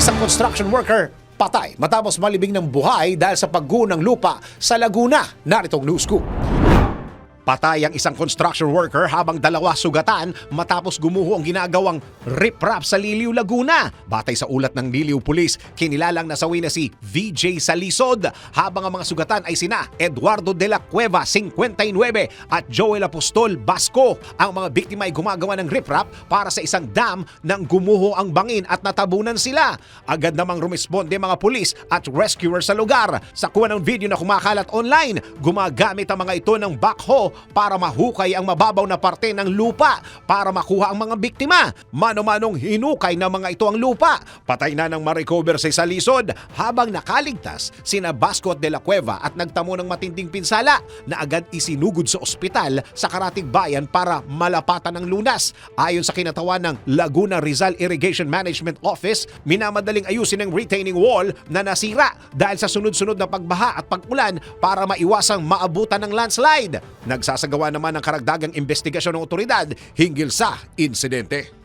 Isang construction worker patay matapos malibing ng buhay dahil sa pagguho ng lupa sa Laguna. Naritong news scoop. Patay ang isang construction worker habang dalawa sugatan matapos gumuho ang ginagawang riprap sa Liliw, Laguna. Batay sa ulat ng Liliw Police, kinilalang nasawi na si VJ Salisod habang ang mga sugatan ay sina Eduardo de la Cueva, 59 at Joel Apostol Basco. Ang mga biktima ay gumagawa ng riprap para sa isang dam nang gumuho ang bangin at natabunan sila. Agad namang rumisponde mga pulis at rescuer sa lugar. Sa kuha ng video na kumakalat online, gumagamit ang mga ito ng backhoe para mahukay ang mababaw na parte ng lupa para makuha ang mga biktima. Mano-manong hinukay ng mga ito ang lupa. Patay na ng ma-recover sa salisod habang nakaligtas sina Basco at de la Cueva at nagtamo ng matinding pinsala na agad isinugod sa ospital sa Karatig Bayan para malapatan ng lunas. Ayon sa kinatawan ng Laguna Rizal Irrigation Management Office, minamadaling ayusin ang retaining wall na nasira dahil sa sunod-sunod na pagbaha at pag-ulan para maiwasang maabutan ng landslide. Nagsasagawa naman ng karagdagang investigasyon ng otoridad hinggil sa insidente.